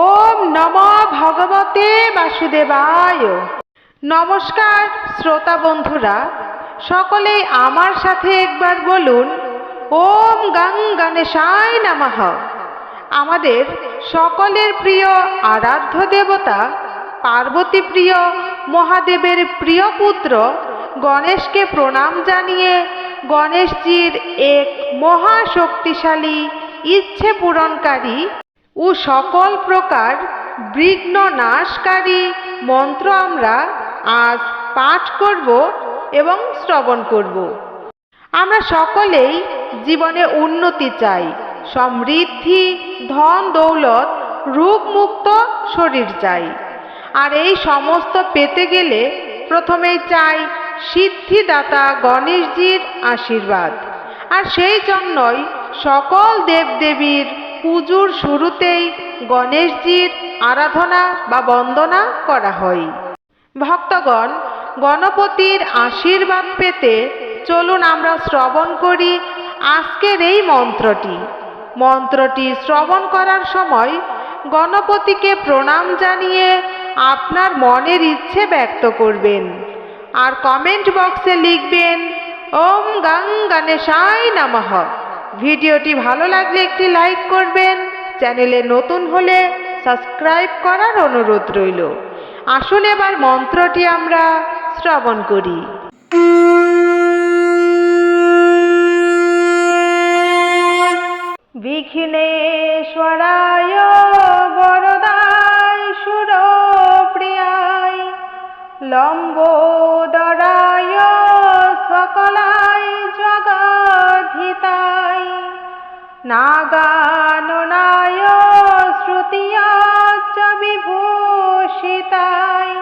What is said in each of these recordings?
ওম নম ভগবতে বাসুদেবায়। নমস্কার শ্রোতা বন্ধুরা, সকলেই আমার সাথে একবার বলুন, ওম গং গণেশায় নমঃ। আমাদের সকলের প্রিয় আরাধ্য দেবতা পার্বতী প্রিয় মহাদেবের প্রিয় পুত্র গণেশকে প্রণাম জানিয়ে গণেশজির এক মহা শক্তিশালী ইচ্ছে পূরণকারী ও সকল প্রকার বিঘ্ন নাশকারী মন্ত্র আমরা আজ পাঠ করব এবং শ্রবণ করব। আমরা সকলেই জীবনে উন্নতি চাই। সমৃদ্ধি, ধন, দৌলত, রোগমুক্ত শরীর চাই। আর এই সমস্ত পেতে গেলে প্রথমেই চাই সিদ্ধিদাতা গণেশজির আশীর্বাদ। আর সেই জন্যই সকল দেবদেবীর পুজোর শুরুতেই গণেশজির আরাধনা বা বন্দনা করা হয়। ভক্তগণ গণপতির আশীর্বাদ পেতে চলুন আমরা শ্রবণ করি আজকের এই মন্ত্রটি। মন্ত্রটি শ্রবণ করার সময় গণপতিকে প্রণাম জানিয়ে আপনার মনের ইচ্ছে ব্যক্ত করবেন। আর কমেন্ট বক্সে লিখবেন, ওম গাং গণেশায় নমঃ। ভিডিওটি ভালো লাগলে একটি লাইক করবেন। চ্যানেলে নতুন হলে সাবস্ক্রাইব করার অনুরোধ রইল। আসুন এবার মন্ত্রটি আমরা শ্রবণ করি। বিঘ্নেশ্বরায় বরদায় সুরপ্রিয়ায় লম্বোদরায় নাগাননায় শ্রুতিয়াচ বিভূষিতায়।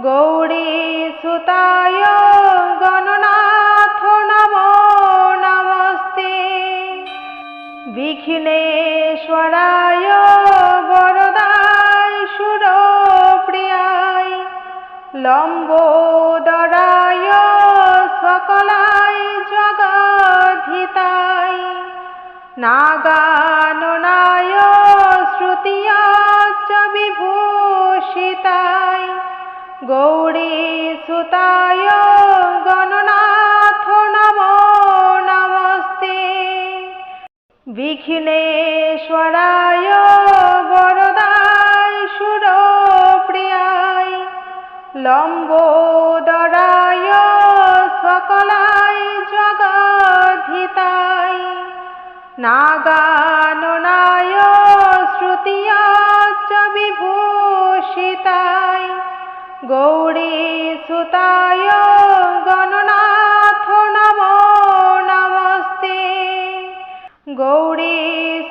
গৌরী সুতায় গণনাথ নমো নমস্তে। বিঘ্নেশ্বরায় বরদায় সুরপ্রিয়ায়। লম্বোদরায় নাগাননায় শ্রুতিয়াচ বিভূষিতায় গৌরী সুতায় গণনাথ নমো নমস্তে বিঘ্নেশ্বরায় বরদায় সুরপ্রিয়ায় লম্বোদরায় সকলায় জগধিতায় নাগাননায় শ্রুতিয়াচ বিভূষিতায় গৌরী সুতায় গণনাথ নমো নমস্তে। গৌরী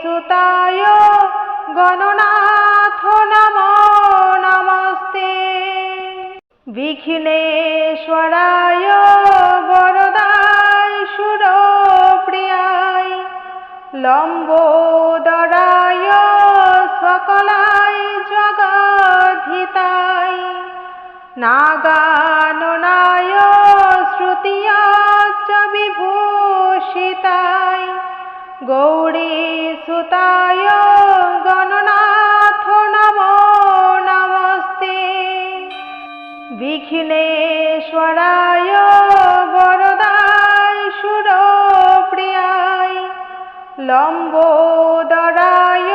সুতায় গণনাথ নমো নমস্তে। বিঘ্নেশ্বরায় লম্বোদরায় সকলায় জগধিতায়। নাগাননায় শ্রুতিয়াচ বিভূষিতায়। গৌরী সুতায় গণনাথ নমো নমস্তে। বিঘ্নেশ্বরায় লম্বোদরায়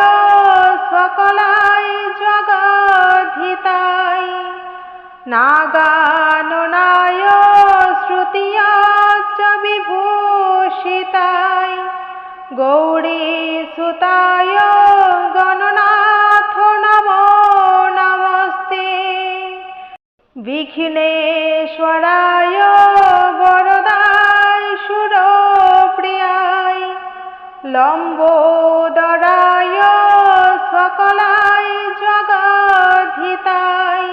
সকলায় জগধিতায়। নাগাননায় শ্রুতিয়াচ বিভূষিতায়। গৌরী সুতায় গণনাথ নমো নমস্তে। বিঘ্নেশ্বরায় বরদায় লম্বোদরায় সকলায় জগধিতায়।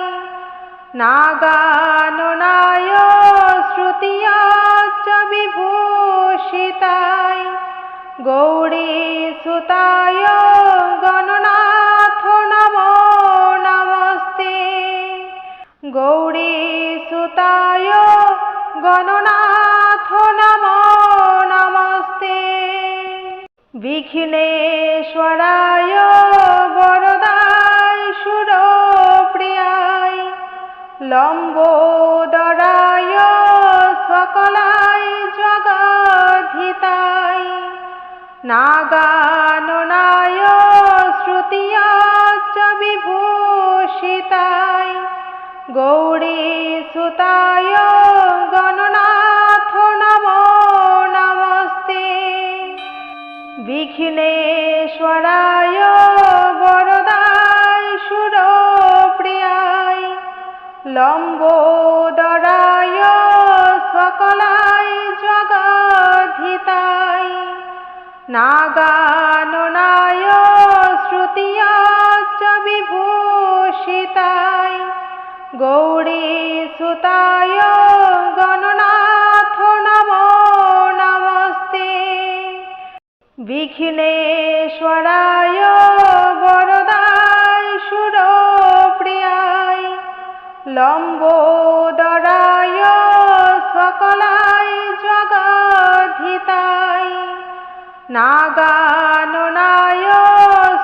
নাগাননায় শ্রুতিয়াচ বিভূষিতায়। গৌরী সুতায় গণনাথ নমো নমস্তে। গৌরী বিঘ্নেশ্বরায় বরদায় সুর প্রিয়ায় লম্বোদরায় সকলায় জগধিতায় নাগানায় শ্রুতিয় বিভূষিতায় গৌরী সুতায় বিঘ্নেশ্বরায় বরদায় সুরপ্রিয়ায় লম্বোদরায় সকলাই জগধিতাই নাগাননায় শ্রুতিয়াচ্চ বিভূষিতাই গৌরী সুতায় বিঘ্নেশ্বরায় বরদায় সুরপ্রিয়ায় লম্বোদরায় সকলাই জগধিতাই নাগাননায়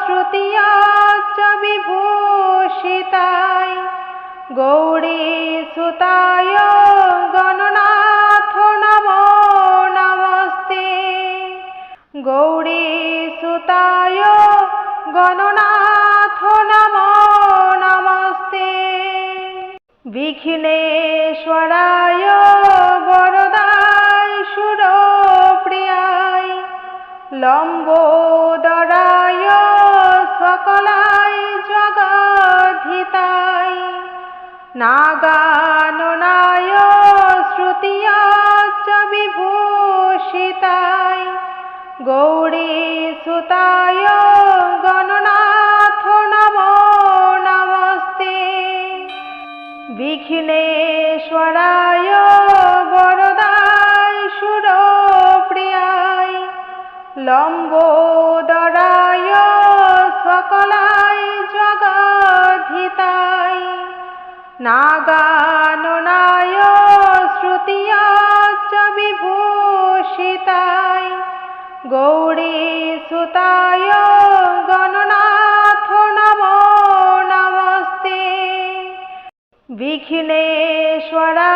শ্রুতিয়াচ্চ বিভূষিতাই গৌরী সুতায় গণনাথ নম নমস্তে। বিঘ্নেশ্বরায় বরদায় সুরপ্রিয়ায়। লম্বোদরায় সকলাই জগধিতাই নাগাননায় শ্রুতিয়াচ্চ বিভূষিতাই গৌরী সুতায় বিঘ্নেশ্বরায় বরদায় সুরপ্রিয়ায় লম্বোদরায় সকলাই জগধিতাই নাগাননায় শ্রুতিয়াচ্চ বিভূষিতাই গৌরী সুতায় গণনাথ বিঘ্নেশ্বরায়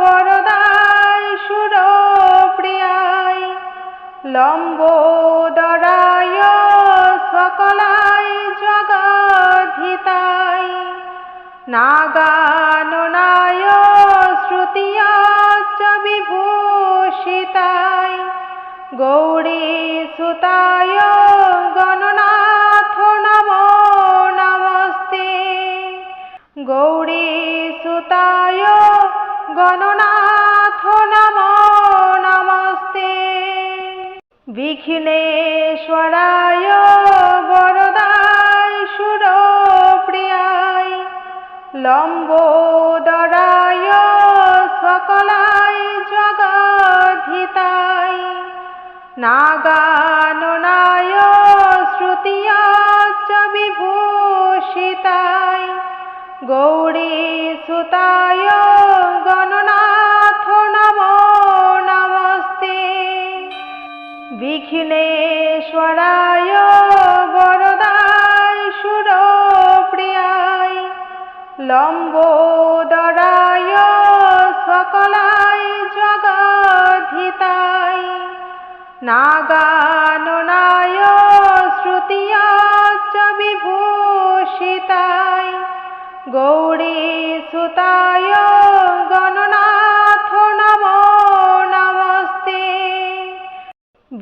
বরদায় সুরপ্রিয়ায় লম্বোদরায় সকলাই জগধিতাই নাগাননায় শ্রুতিয়াচ্চ বিভূষিতাই গৌরী সুতায় বিঘ্নেশ্বরায় বরদায় সুরপ্রিয়ায় লম্বোদরায় সকলাই জগধিতাই নাগাননায় শ্রুতিয়াচ্চ বিভূষিতাই গৌরী সুতায় বিঘ্নেশ্বরায় বরদায় সুরপ্রিয়ায় লম্বোদরায় সকলাই জগধিতাই নাগাননায় শ্রুতিয়াচ্চ বিভূষিতাই গৌরী সুতায়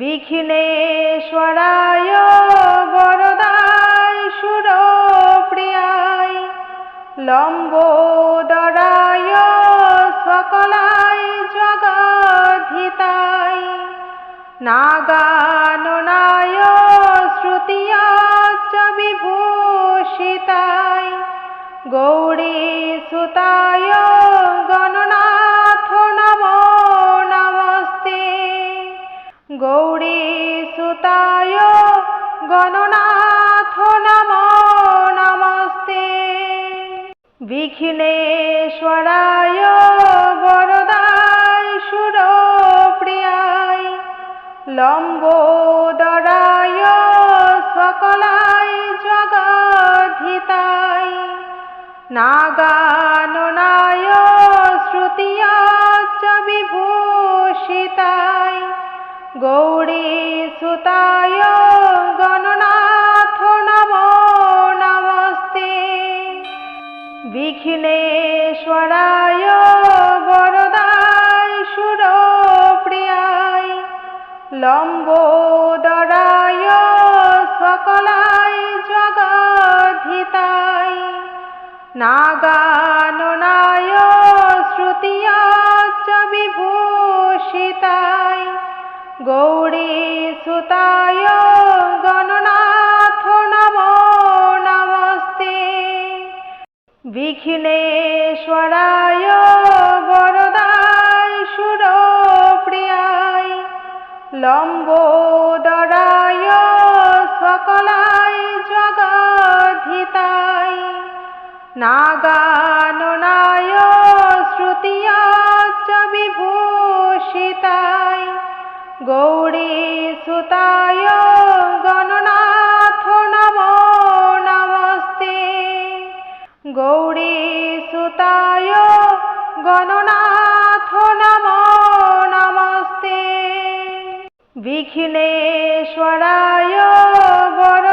বিঘ্নেশ্বরায় বরদায় সুরপ্রিয়ায় লম্বোদরায় সকলাই জগধিতাই নাগাননায় শ্রুতিয়াচ্চ বিভূষিতাই গৌরী সুতায় গণনাথ নম নমস্তে। বিঘ্নেশ্বরায় বরদায় সুরপ্রিয়ায়। লম্বোদরায় সকলায় জগধিতায়। নাগাননায় শ্রুতিয়াচ বিভূষিতায়। গৌরী সুতায় নাগাননায় শ্রুতিয়াচ্চ বিভূষিতায়। গৌরী সুতায় গণনাথ নমো নমস্তে। বিঘ্নেশ্বরায় বরদায় সুরপ্রিয়ায়। লম্বোদরায় নাগাননায় শ্রুতিয়াচ্চ বিভূষিতায়। গৌরী সুতায় গণনাথ নমো নমস্তে। গৌরী সুতায় গণনাথ নমো নমস্তে। বিঘ্নেশ্বরায় বরদায়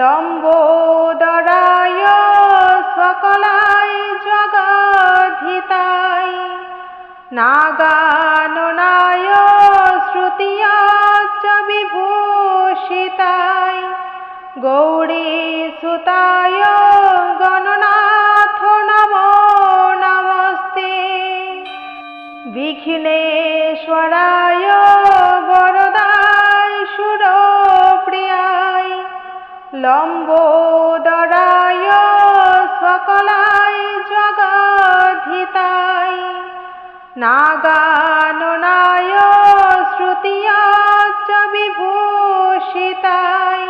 লম্বোদরায় সকলাই জগদ্ধিতায় নাগাননায় শ্রুতিয়াচ্চ বিভূষিতায়। গৌরী সুতায় নাগাননায় শ্রুতিয়াচ্চ বিভূষিতায়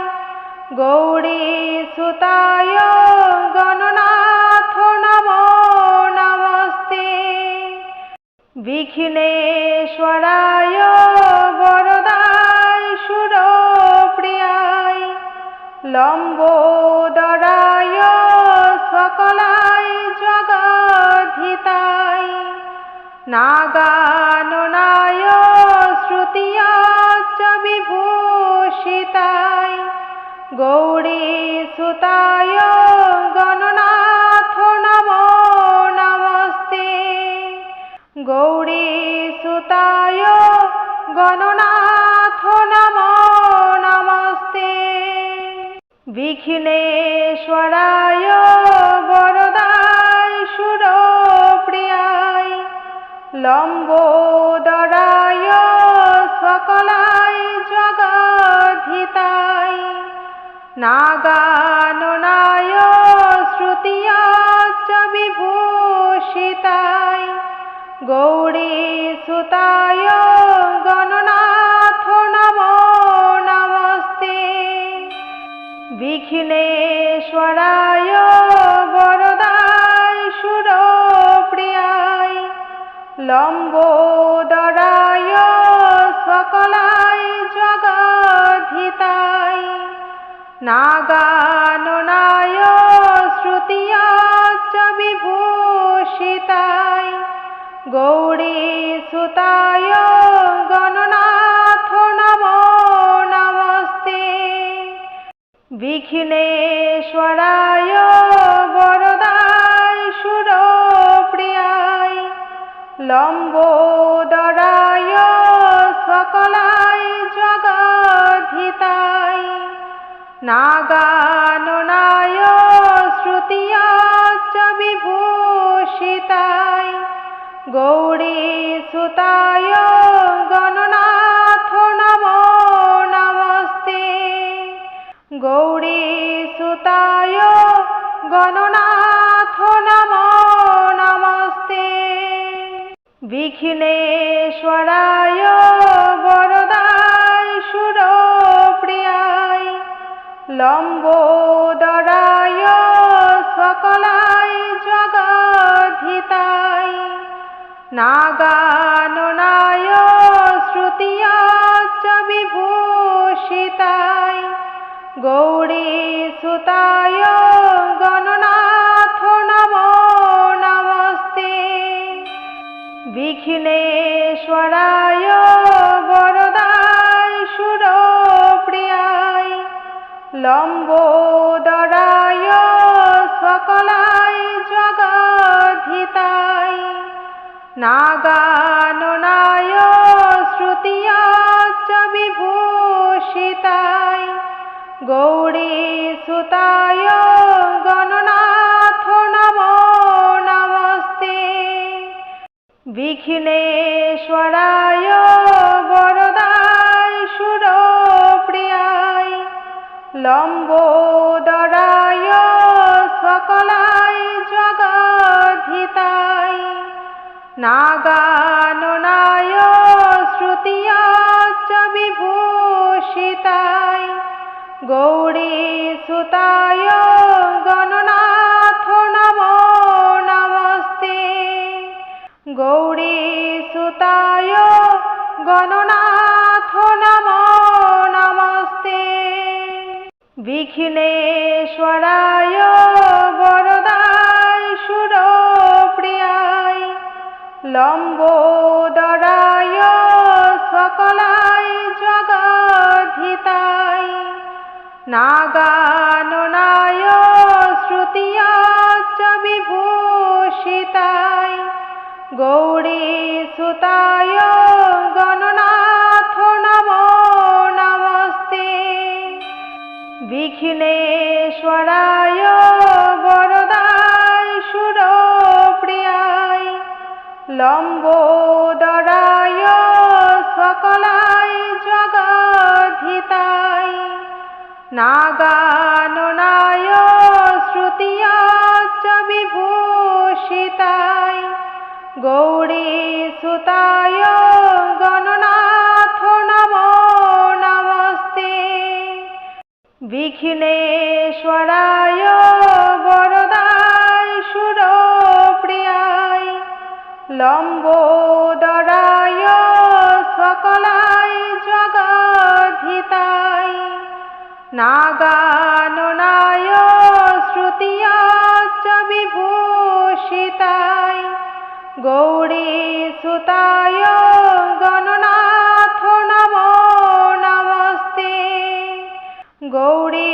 গৌরী সুতায় গণনাথ নমো নমস্তে। বিঘ্নেশ্বরায় বরদায় সুরপ্রিয়ায়। লম্বোদরায় সকলায় নাগাননায় শ্রুতিয়াচ্চ বিভূষিতায় গৌরী সুতায় গণনাথ নমো নমস্তে। গৌরী সুতায় গণনাথ নমো নমস্তে। বিঘ্নেশ্বরায় লম্বোদরায় সকলায় জগদ্ধিতায় নাগাননায় শ্রুতিয়াচ্চ বিভূষিতায়। গৌরী সুতায় গণনাথ নমো নমস্তে। বিঘ্নেশ্বরায় নাগাননায় শ্রুতিয়াচ্চ বিভূষিতায়। গৌরী সুতায় গণনাথ নমো নমস্তে। বিঘ্নেশ্বরায় বরদায় সুরপ্রিয়ায়। লম্বোদরায় সকলায় নাগাননায় শ্রুতিয়াচ্চ বিভূষিতায়। গৌরী সুতায় গণনাথ নমো নমস্তে। গৌরী সুতায় গণনাথ নমো নমস্তে। বিঘ্নেশ্বরায় বরদায় লম্বোদরায় সকলায় জগদ্ধিতায় নাগাননায় শ্রুতিয়াচ্চ বিভূষিতায়। গৌরী সুতায় গণনাথ নমো নমস্তে। বিঘ্নেশ্বরায় লম্বোদরায় সকলাই জগধিতাই নাগাননায় শ্রুতিয়াচ্চ বিভূষিতাই গৌরী সুতায় গণনাথ নমো নমস্তে। বিঘ্নেশ্বরায় বরদায় লম্বোদরায় সকলাই জগধিতাই নাগাননায় শ্রুতিয়াচ্চ বিভূষিতাই গৌরী সুতায় গণনাথ নমো নমস্তে। গৌরী সুতায় গণনাথ বিঘ্নেশ্বরায় বরদায় সুরপ্রিয়ায় লম্বোদরায় সকলাই জগধিতাই নাগাননায় শ্রুতিয়াচ্চ বিভূষিতাই গৌরী সুতায় বিঘ্নেশ্বরায় বরদায় সুরপ্রিয়ায় লম্বোদরায় সকলাই জগধিতাই নাগাননায় শ্রুতিয়াচ্চ বিভূষিতাই গৌরী সুতায় বিঘ্নেশ্বরায় বরদায় সুরপ্রিয়ায় লম্বোদরায় সকলাই জগধিতাই নাগাননায় শ্রুতিয়াচ্চ বিভূষিতাই গৌরী সুতায় গৌরী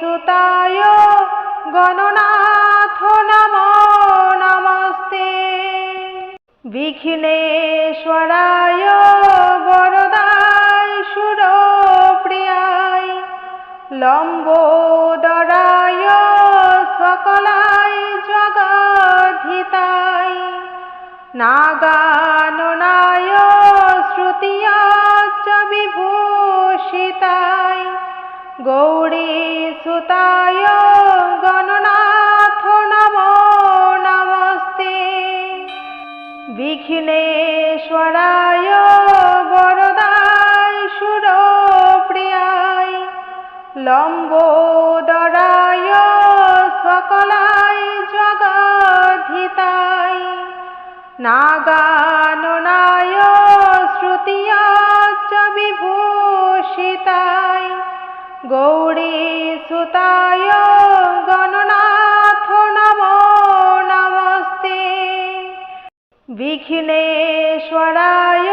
সুতায় গণনাথ নমো নমস্তে। বিঘ্নেশ্বরায় বরদায় সুরপ্রিয়ায়। লম্বোদরায় সকলাই জগধিতাই নাগাননায় সুতায় গণনাথ নমো নমস্তে। বিঘ্নেশ্বরায় বরদায় সুরপ্রিয়ায়। লম্বোদরায় সকলাই জগধিতাই নাগাননায় শ্রুতিয়াচ্চ বিভূষিতাই গৌরী সুতায় গণনাথ নমো নমস্তে। বিঘ্নেশ্বরায়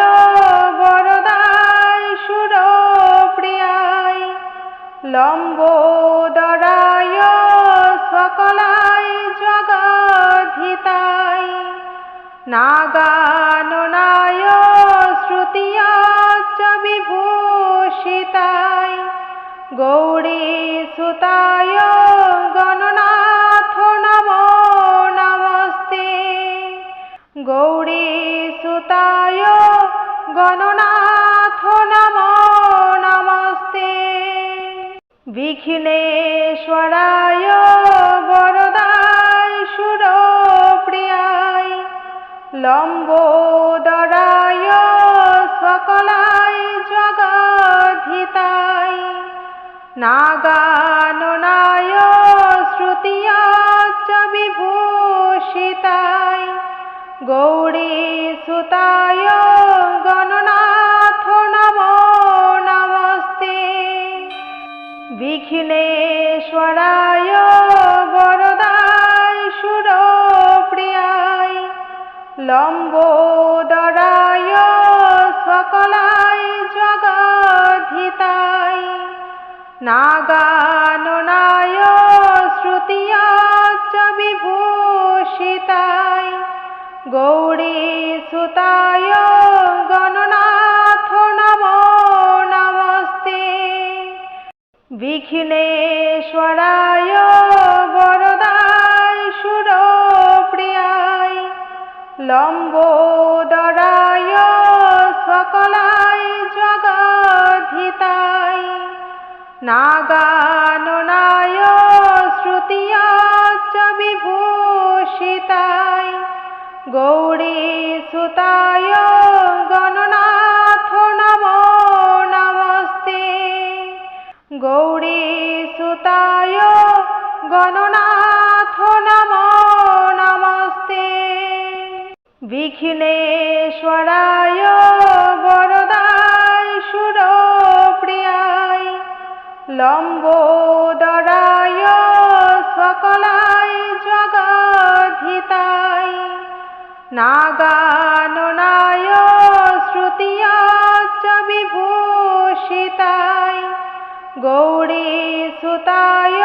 বরদায় সুরপ্রিয়ায়। লম্বোদরায় সকলাই জগধিতাই নাগাননায় গৌরী সুতায় গণনাথ নমো নমস্তে। গৌরী সুতায় গণনাথ নমো নমস্তে। বিঘ্নেশ্বরায় বরদায় সুরপ্রিয়ায়। লম্বোদরায় নাগাননায় শ্রুতিয়াচ্চ বিভূষিতায় গৌরী সুতায় গণনাথ নম নমস্তে। বিঘ্নেশ্বরায় না গানো নায় শ্রুতিয়াচ বিভূষিতায়। গৌরী সুতায় গণনাথ নম নমস্তে। বিঘ্নেশ্বরায় বরদায় সুরপ্রিয়ায়। লম্বো না শ্রুতিয়াচ বিভূষিতায় গৌরী সুতায় গণনাথ নম নমস্তে। গৌরী সুতায় গণনাথ নম নমস্তে। বিঘ্নেশ্বরায় লম্বোদরায় সকলাই জগধিতায়। নাগাননায় শ্রুতিয়াচ বিভূষিতায়। গৌরী সুতায়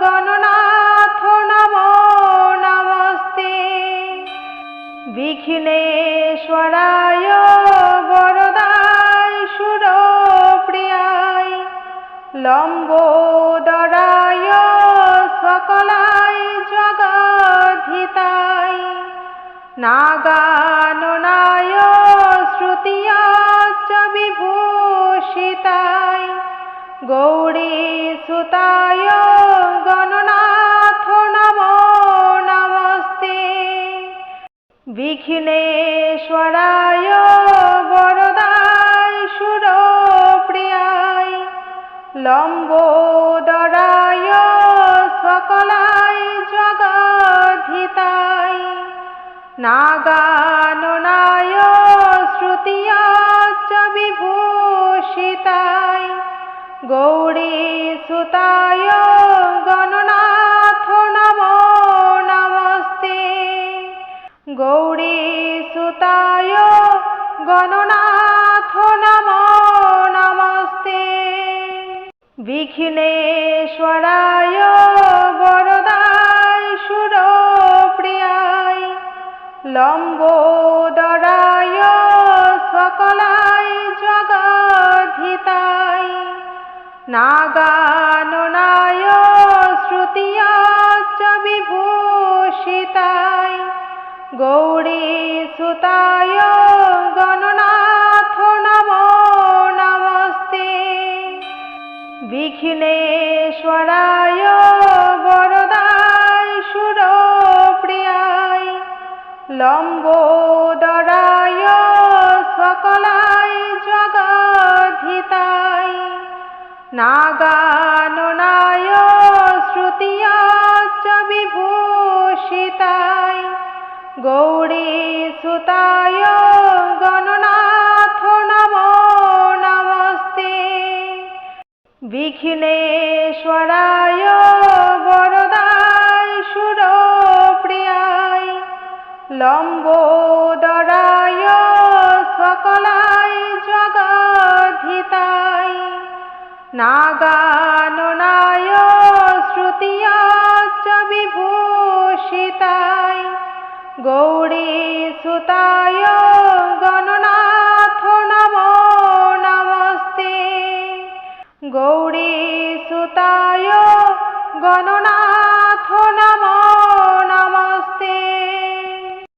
গণনাথ নম নমস্তে। বিঘ্নে ভূতায় গণনাথ নম নমস্তে। বিঘ্নেশ্বরায় বরদায় সুরপ্রিয়ায়। লম্বোদরায় সকলায় জগদ্ধিতায় নাগা গৌরী সুতায় গণনাথ নম নমস্তে। গৌরী সুতায় গণনাথ নম নমস্তে। বিঘ্নেশ্বরায় বরদায় সুরপ্রিয়ায়। লম্বোদরা नागाननाय श्रुतिया च विभूषिताय गौरीसुताय गणनाथ नमो नमस्ते विघ्नेश्वराय वरदाय सुरप्रियाय लम्बोदराय নাগাননায় শ্রুতিয়াশ্চ বিভূষিতায় গৌরী সুতায় গণনাথ নম নমস্তে। বিঘ্নেশ্বরায় বরদায় সুরপ্রিয়ায়। লম্বোদরায় না গানো নায় শ্রুতিয়াচ বিভূষিতায় গৌরী সুতায় গণনাথ নম নমস্তে। গৌরী সুতায় গণনা